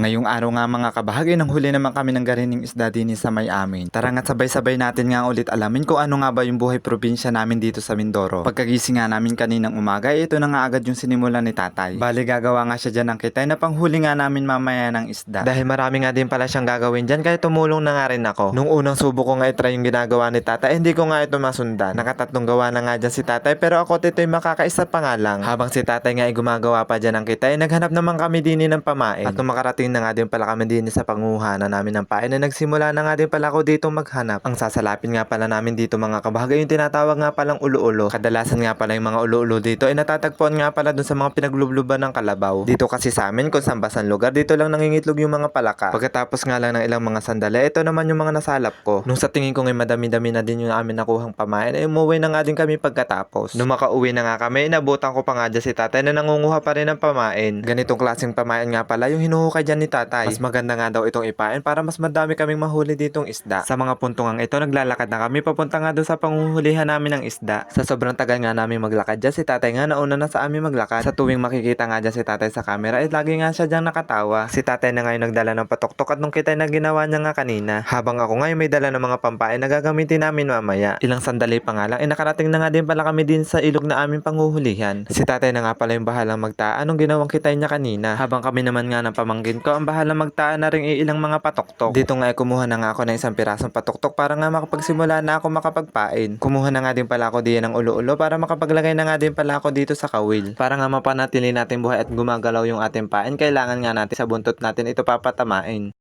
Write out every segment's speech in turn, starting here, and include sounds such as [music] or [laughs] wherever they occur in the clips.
Ngayong araw nga mga kabahagi nang huli naman kami ng garining isda din sa may amin. Tara nga't sabay-sabay natin nga ulit alamin kung ano nga ba yung buhay probinsya namin dito sa Mindoro. Pagkagising nga namin kaninang umaga, ito na nga agad yung sinimulan ni tatay. Bali gagawa nga siya dyan ng kitay na panghuli nga namin mamaya ng isda. Dahil marami nga din pala siyang gagawin dyan kaya tumulong na nga rin ako. Nung unang subo ko nga itry yung ginagawa ni tatay, hindi ko nga ito masundan. Nakatatlong gawa na nga dyan si tatay pero ako tito'y makakaisa pa nga lang. Habang si tatay nga ay gumagawa pa dyan ng kitay, naghanap naman kami din ng pamain. At makarating na nga din pala kami din sa panguhanan namin ng pain na nagsimula na nga din pala ako dito maghanap. Ang sasalapin nga pala namin dito mga kabahagay yung tinatawag nga palang ulo-ulo. Kadalasan nga pala yung mga ulo-ulo dito ay natatagpuan nga pala dun sa mga pinaglubluban ng kalabaw. Dito kasi sa amin kung saan basan lugar dito lang nangingitlog yung mga palaka. Pagkatapos nga lang ng ilang mga sandali, ito naman yung mga nasalap ko. Nung sa tingin ko ngay madami-dami na din yung amin nakuhang pamain ay umuwi na nga din kami pagkatapos. Nung makauwi na nga kami, inabutan ko pa nga dyan si tatay na nangunguha pa rin ng pamain. Ganitong klaseng pamain nga pala yung hinuhukay dyan ni tatay. Mas maganda nga daw itong ipain para mas madami kaming mahuli ditong isda. Sa mga puntong ito, naglalakad na kami papunta nga doon sa panguhulihan namin ng isda. Sa sobrang tagal nga namin maglakad dyan, si tatay nga nauna na sa amin maglakad. Sa tuwing makikita nga dyan si tatay sa camera, eh lagi nga siya dyan nakatawa. Si tatay na nga yung nagdala ng patuktok at nung kitay na ginawa niya nga kanina. Habang ako nga yung may dala ng mga pampain na gagamitin namin mamaya. Ilang sandali pa nga lang, eh nakarating na nga din pala kami din sa ilog na aming panguhulihan. Si tatay na nga pala yung bahalang magtaan nung ginawang kitay niya kanina. Habang kami naman nga ng pamangkin ko, ang bahalang magtaan na rin ilang mga patoktok. Dito nga ay kumuha na nga ako ng isang pirasong patoktok para nga makapagsimula na ako makapagpain. Kumuha na nga din pala ako diyan ng ulo-ulo para makapaglagay na nga din pala ako dito sa kawil. Para nga mapanatili natin buhay at gumagalaw yung ating pain, kailangan nga natin sa buntot natin ito papatamain.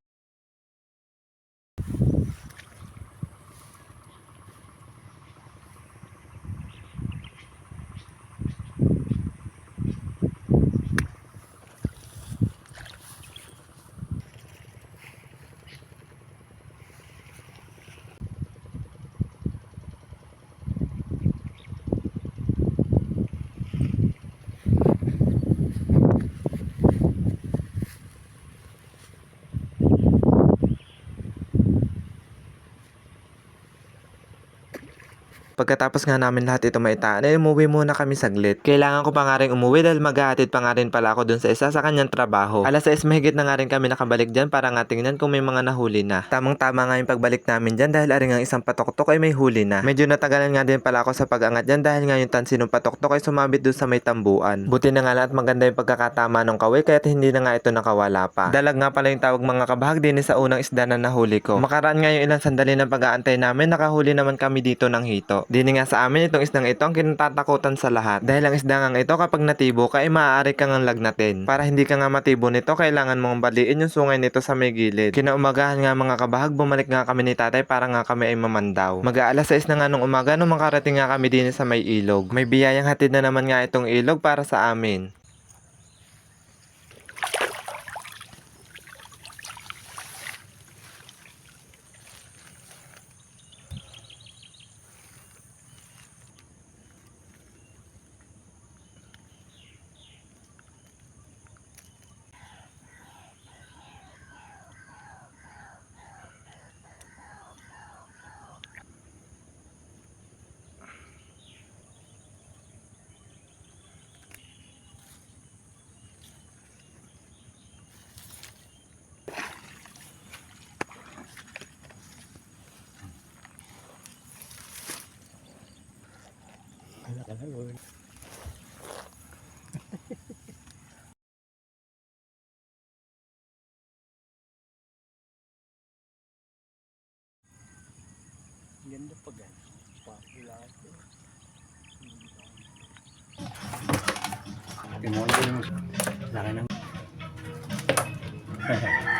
Pagkatapos nga namin lahat ito maitaan, ay umuwi muna kami saglit. Kailangan ko pa nga rin umuwi dahil maghahatid pa nga rin pala ako dun sa isa sa kanyang trabaho. Alas 6 mahigit na nga rin kami nakabalik dyan para nga tingnan kung may mga nahuli na. Tamang tama nga yung pagbalik namin dyan dahil aring ang isang patoktok ay may huli na. Medyo natagalan nga din pala ako sa pag-angat dyan dahil nga yung tansi ng patoktok ay sumabit dun sa may tambuan. Buti na nga lang at maganda yung pagkakatama ng kaway kaya't hindi na nga ito nakawala pa. Dalag nga pala yung tawag mga kabahag din sa unang isda na nahuli ko. Makaraan nga yung ilang sandali ng pag-aantay namin, nakahuli naman kami dito ng hito. Dini nga sa amin itong isdang ito ang kinatatakutan sa lahat. Dahil ang isdang ito kapag natibo ka ay maaari kang ang lagnatin. Para hindi ka nga matibo nito, kailangan mong baliin yung sungay nito sa may gilid. Kinaumagahan nga mga kabahag, bumalik nga kami ni tatay para nga kami ay mamandaw. Mag-aalas 6 na nga nung umaga nung makarating nga kami din sa may ilog. May biyayang hatid na naman nga itong ilog para sa amin. Ganda pa gan. Pakilat. Tingnan mo yung laki ng [laughs]